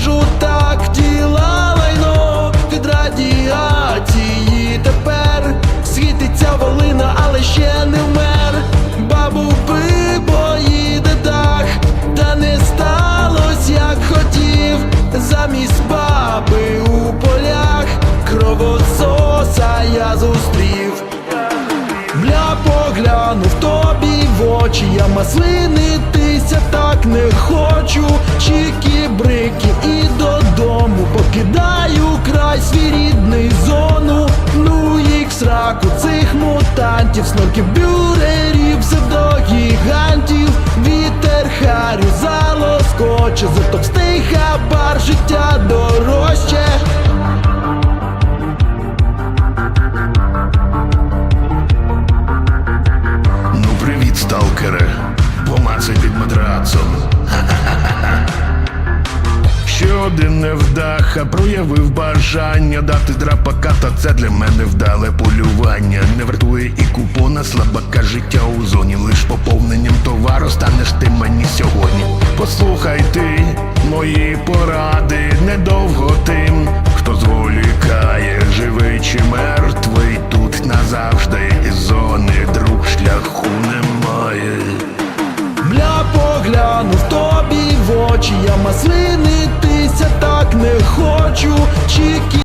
кажу так, тіла лайно від радіації тепер світиться волина, але ще не вмер. Бабу поїде дах, та не сталося, як хотів. Замість баби у полях кровососа я зустрів. Бля, поглянув тобі в очі, я маслинитися так не хочу. Чікі брики покидаю край свій рідний зону. Ну їх сраку цих мутантів, снорків бюрерів, псевдогігантів, вітер харю залоскоче, за товстий хабар життя дорожче. Ну привіт, сталкере, помацай під матрацом. невдаха, проявив бажання дати драпака, та це для мене вдале полювання. Не вартує і купона, слабака життя у зоні. Лиш поповненням товару станеш ти мені сьогодні. Послухай ти мої поради, недовго тим, хто зволікає, живий чи мертвий тут назавжди із зони друг шляху немає. Бля поглянув тобі в очі, я маслини.